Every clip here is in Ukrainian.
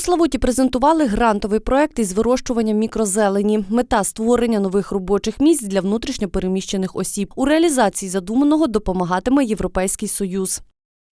Славуті презентували грантовий проект із вирощування мікрозелені. Мета створення нових робочих місць для внутрішньопереміщених осіб. У реалізації задуманого допомагатиме Європейський Союз.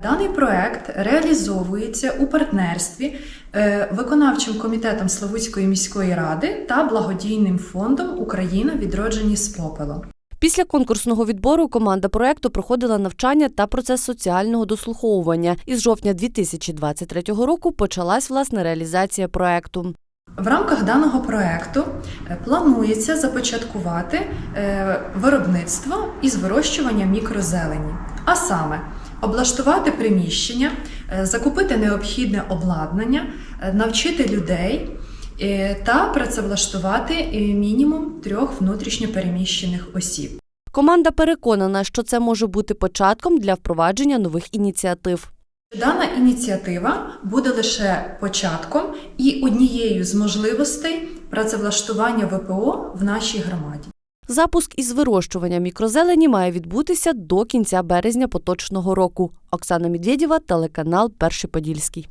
Даний проект реалізовується у партнерстві е, виконавчим комітетом Славутської міської ради та благодійним фондом Україна відроджені з попелу. Після конкурсного відбору команда проекту проходила навчання та процес соціального дослуховування. Із жовтня 2023 року почалась власне реалізація проекту. В рамках даного проекту е, планується започаткувати е, виробництво із вирощування мікрозелені, а саме облаштувати приміщення, е, закупити необхідне обладнання, навчити людей та працевлаштувати е, мінімум трьох внутрішньопереміщених осіб. Команда переконана, що це може бути початком для впровадження нових ініціатив. Дана ініціатива буде лише початком і однією з можливостей працевлаштування ВПО в нашій громаді. Запуск із вирощування мікрозелені має відбутися до кінця березня поточного року. Оксана Медведєва, телеканал Перший Подільський.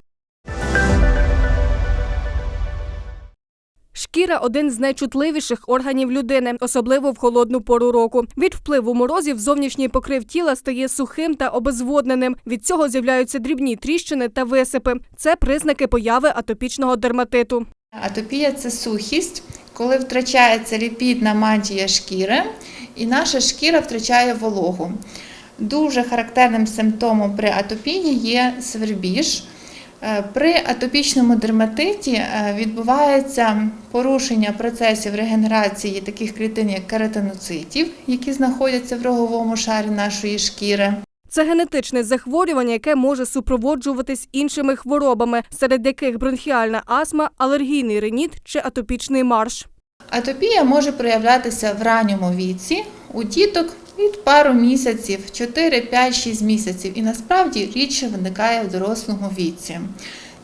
Шкіра один з найчутливіших органів людини, особливо в холодну пору року. Від впливу морозів зовнішній покрив тіла стає сухим та обезводненим. Від цього з'являються дрібні тріщини та висипи. Це признаки появи атопічного дерматиту. Атопія це сухість, коли втрачається ліпідна мантія шкіри, і наша шкіра втрачає вологу. Дуже характерним симптомом при атопії є свербіж. Е, При атопічному дерматиті е, відбувається порушення процесів регенерації таких клітин, як кератиноцитів, які знаходяться в роговому шарі нашої шкіри. Це генетичне захворювання, яке може супроводжуватись іншими хворобами, серед яких бронхіальна астма, алергійний реніт чи атопічний марш. Атопія може проявлятися в ранньому віці у діток від пару місяців, 4, 5, 6 місяців, і насправді рідше виникає в дорослому віці.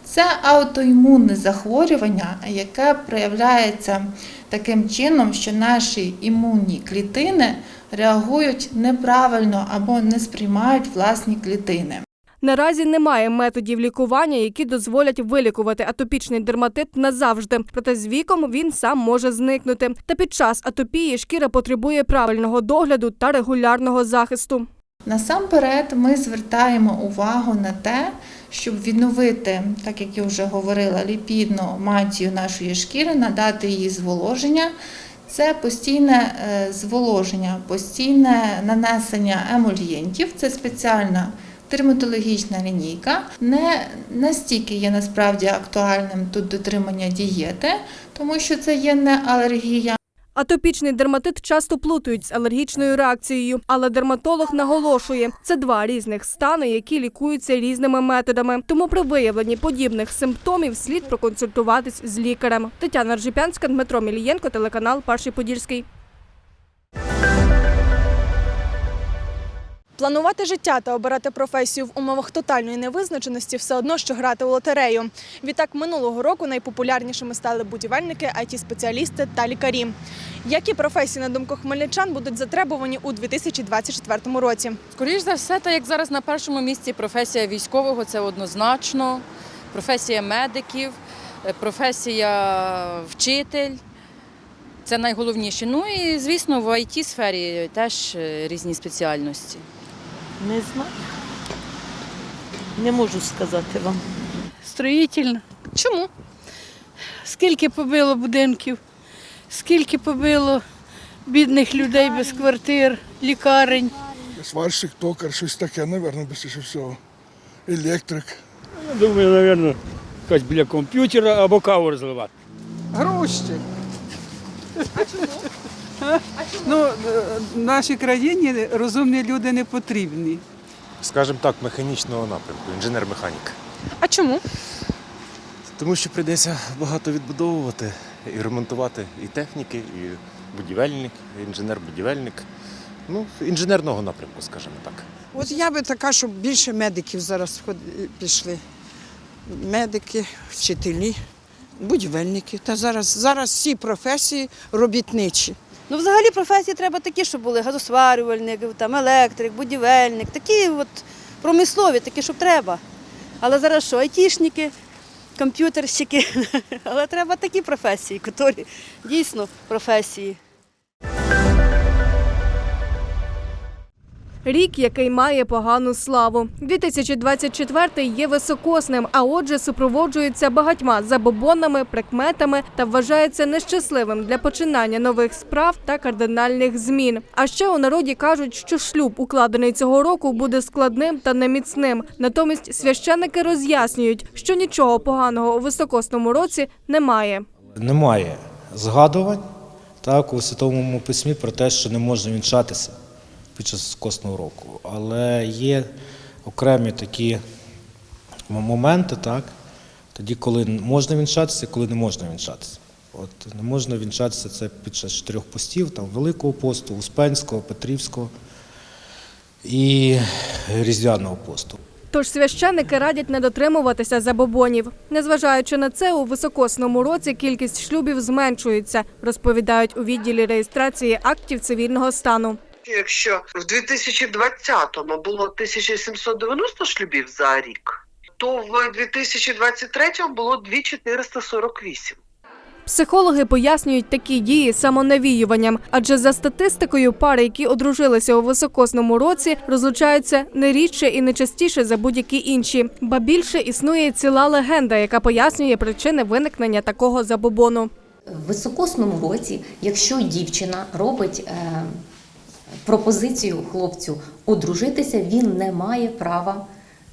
Це аутоімунне захворювання, яке проявляється таким чином, що наші імунні клітини реагують неправильно або не сприймають власні клітини. Наразі немає методів лікування, які дозволять вилікувати атопічний дерматит назавжди. Проте з віком він сам може зникнути. Та під час атопії шкіра потребує правильного догляду та регулярного захисту. Насамперед, ми звертаємо увагу на те, щоб відновити, так як я вже говорила, ліпідну мантію нашої шкіри, надати їй зволоження. Це постійне е, зволоження, постійне нанесення емольєнтів. Це спеціальна дерматологічна лінійка. Не настільки є насправді актуальним тут дотримання дієти, тому що це є не алергія. Атопічний дерматит часто плутають з алергічною реакцією, але дерматолог наголошує, це два різних стани, які лікуються різними методами. Тому при виявленні подібних симптомів слід проконсультуватись з лікарем. Тетяна Ржипянська, Дмитро Мілієнко, телеканал Перший Подільський. Планувати життя та обирати професію в умовах тотальної невизначеності все одно, що грати у лотерею. Відтак минулого року найпопулярнішими стали будівельники, it спеціалісти та лікарі. Які професії, на думку хмельничан, будуть затребувані у 2024 році? Скоріш за все, так як зараз на першому місці професія військового це однозначно, професія медиків, е, професія вчитель. Це найголовніше. Ну і звісно, в it сфері теж е, різні спеціальності. Не знаю. Не можу сказати вам. Строїтельна. Чому? Скільки побило будинків, скільки побило бідних людей без квартир, лікарень. Сварщик, токар, щось таке, напевно, більше всього. Електрик. Я думаю, мабуть, якась біля комп'ютера або каву розливати. Грузчик. Ну, е, в нашій країні розумні люди не потрібні. скажімо так, механічного напрямку, інженер-механік. А чому? Тому що прийдеться багато відбудовувати і ремонтувати і техніки, і будівельник, і інженер-будівельник. Ну, інженерного напрямку, скажімо так. От я би така, щоб більше медиків зараз пішли. Медики, вчителі, будівельники. Та зараз, зараз всі професії робітничі. Ну, взагалі професії треба такі, щоб були газосварювальник, там, електрик, будівельник, такі от промислові, такі, щоб треба. Але зараз що, айтішники, комп'ютерщики. Але треба такі професії, які дійсно професії. Рік, який має погану славу. 2024 є високосним, а отже, супроводжується багатьма забобонами, прикметами та вважається нещасливим для починання нових справ та кардинальних змін. А ще у народі кажуть, що шлюб, укладений цього року, буде складним та неміцним. Натомість священники роз'яснюють, що нічого поганого у високосному році немає. Немає згадувань так, у Святому Письмі про те, що не можна вінчатися під час косного року. Але є окремі такі моменти, так, тоді, коли можна вінчатися, коли не можна вінчатися. От, не можна вінчатися це під час чотирьох постів, там, Великого посту, Успенського, Петрівського і Різдвяного посту. Тож священники радять не дотримуватися забобонів. Незважаючи на це, у високосному році кількість шлюбів зменшується, розповідають у відділі реєстрації актів цивільного стану. Якщо в 2020-му було 1790 шлюбів за рік, то в 2023-му було 2448. Психологи пояснюють такі дії самонавіюванням, адже за статистикою пари, які одружилися у високосному році, розлучаються не рідше і не частіше за будь-які інші. Ба більше існує ціла легенда, яка пояснює причини виникнення такого забобону. В високосному році, якщо дівчина робить е, пропозицію хлопцю одружитися, він не має права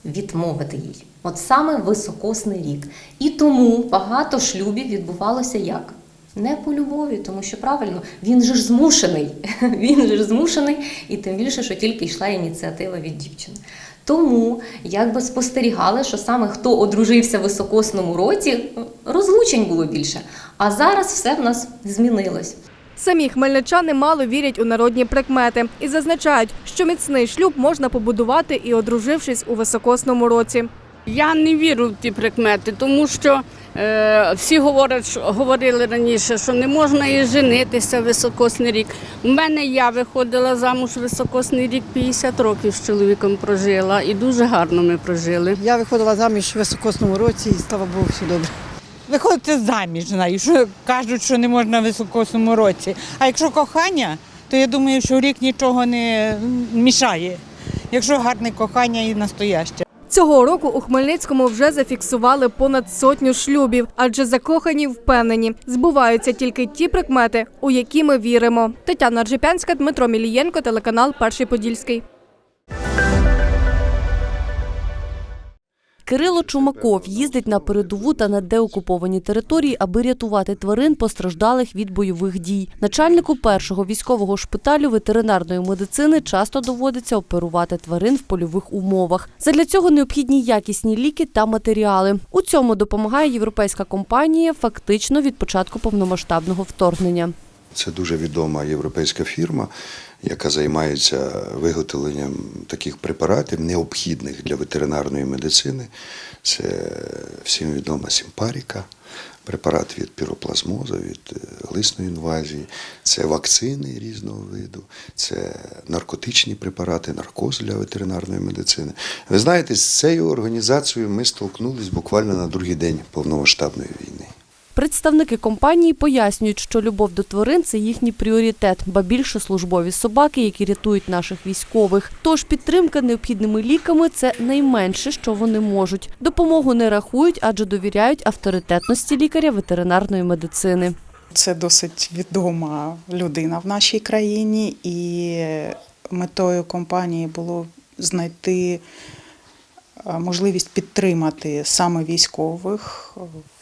відмовити їй. От саме високосний рік. І тому багато шлюбів відбувалося як? Не по любові, тому що правильно, він же ж змушений. Він же ж змушений, і тим більше, що тільки йшла ініціатива від дівчини. Тому якби спостерігали, що саме хто одружився в високосному році, розлучень було більше. А зараз все в нас змінилось. Самі хмельничани мало вірять у народні прикмети і зазначають, що міцний шлюб можна побудувати і одружившись у високосному році. Я не вірю в ті прикмети, тому що е, всі говорять, що, говорили раніше, що не можна і женитися в високосний рік. У мене я виходила замуж в високосний рік, 50 років з чоловіком прожила, і дуже гарно ми прожили. Я виходила заміж в високосному році і слава Богу, все добре. Виходити заміж, знаю, що кажуть, що не можна в високосному році. А якщо кохання, то я думаю, що рік нічого не мішає. Якщо гарне кохання і настояще. Цього року у Хмельницькому вже зафіксували понад сотню шлюбів, адже закохані впевнені, збуваються тільки ті прикмети, у які ми віримо. Тетяна Ржепянська, Дмитро Мілієнко, телеканал Перший Подільський. Кирило Чумаков їздить на передову та на деокуповані території, аби рятувати тварин, постраждалих від бойових дій. Начальнику першого військового шпиталю ветеринарної медицини часто доводиться оперувати тварин в польових умовах. Задля цього необхідні якісні ліки та матеріали. У цьому допомагає європейська компанія фактично від початку повномасштабного вторгнення. Це дуже відома європейська фірма, яка займається виготовленням таких препаратів, необхідних для ветеринарної медицини. Це всім відома сімпаріка, препарат від піроплазмоза, від е, глисної інвазії, це вакцини різного виду, це наркотичні препарати, наркоз для ветеринарної медицини. Ви знаєте, з цією організацією ми столкнулись буквально на другий день повномасштабної війни. Представники компанії пояснюють, що любов до тварин це їхній пріоритет, ба більше службові собаки, які рятують наших військових. Тож підтримка необхідними ліками це найменше, що вони можуть. Допомогу не рахують, адже довіряють авторитетності лікаря ветеринарної медицини. Це досить відома людина в нашій країні, і метою компанії було знайти е, можливість підтримати саме військових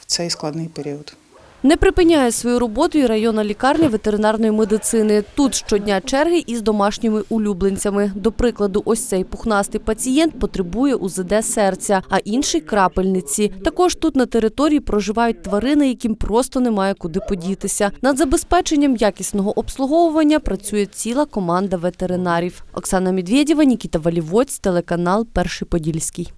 цей складний період. Не припиняє свою роботу і районна лікарня ветеринарної медицини. Тут щодня черги із домашніми улюбленцями. До прикладу, ось цей пухнастий пацієнт потребує УЗД серця, а інший крапельниці. Також тут на території проживають тварини, яким просто немає куди подітися. Над забезпеченням якісного обслуговування працює ціла команда ветеринарів. Оксана Медведєва, Нікіта Валівоць, телеканал Перший Подільський.